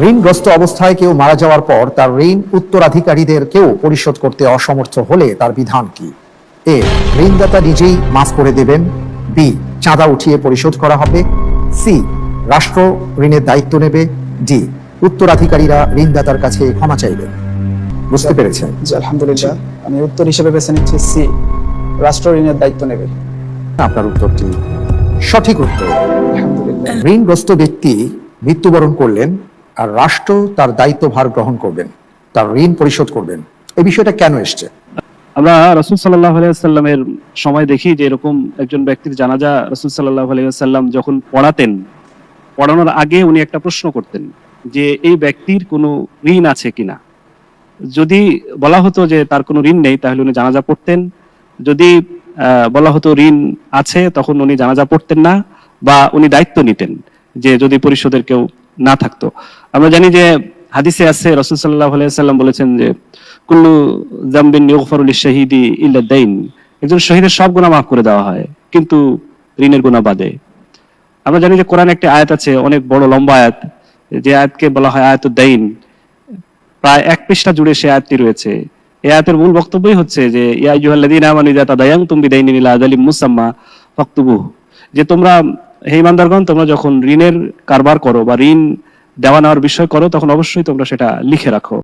ঋণগ্রস্ত অবস্থায় কেউ মারা যাওয়ার পর তার ঋণ উত্তরাধিকারীদের কেউ পরিশোধ করতে অসমর্থ হলে তার বিধান কি? এ ঋণদাতা নিজেই মাফ করে দেবেন। বি চাঁদা উঠিয়ে পরিশোধ করা হবে। সি রাষ্ট্র ঋণের দায়িত্ব নেবে। ডি উত্তরাধিকারীরা ঋণদাতার কাছে ক্ষমা চাইবেন বুঝতে পেরেছেন? আলহামদুলিল্লাহ। আমি উত্তর হিসেবে বেছে নিচ্ছি সি রাষ্ট্র ঋণের দায়িত্ব নেবে। আপনার উত্তরটি সঠিক উত্তর। ঋণগ্রস্ত ব্যক্তি মৃত্যুবরণ করলেন। আর রাষ্ট্র তার দায়িত্বভার গ্রহণ করবেন, তার ঋণ পরিশোধ করবেন। এই বিষয়টা কেন এসছে? আমরা রসুল সাল্লাহ আলাইসাল্লামের সময় দেখি যে এরকম একজন ব্যক্তির জানাজা রসুল সাল্লাহ আলাইসাল্লাম যখন পড়াতেন, পড়ানোর আগে উনি একটা প্রশ্ন করতেন যে, এই ব্যক্তির কোনো ঋণ আছে কিনা? যদি বলা হতো যে তার কোনো ঋণ নেই, তাহলে উনি জানাজা পড়তেন। যদি বলা হতো ঋণ আছে, তখন উনি জানাজা পড়তেন না বা উনি দায়িত্ব নিতেন যে যদি পরিশোধের কেউ না থাকতো। আমরা জানি যে হাদিসে আছে, রসুল সাল্লাহ আলাইসাল্লাম বলেছেন যে, কুল্লু জাম্বিন ইউগফারুল শাহিদি ইল্লা দাইন একজন শহীদের সব গুনাহ মাফ করে দেওয়া হয়, কিন্তু ঋণের গুনাহ বাদে। আমরা জানি যে কোরআন একটি আয়াত আছে, অনেক বড় লম্বা আয়াত, যে আয়াতকে বলা হয় আয়াতুদ দাইন। প্রায় এক পৃষ্ঠা জুড়ে সে আয়াতটি রয়েছে। এই আয়াতের মূল বক্তব্যই হচ্ছে যে, ইয়া আইয়ুহাল্লাযীনা আমানু ইযা তাদায়ানতুম বিদাইনিন ইলা আজালিম মুসাম্মা ফাকতুবুহু। যে তোমরা হে ইমানদারগণ, তোমরা যখন ঋণের কারবার করো বা ঋণ দেওয়া নেওয়ার বিষয় করো, তখন অবশ্যই তোমরা সেটা লিখে রাখো।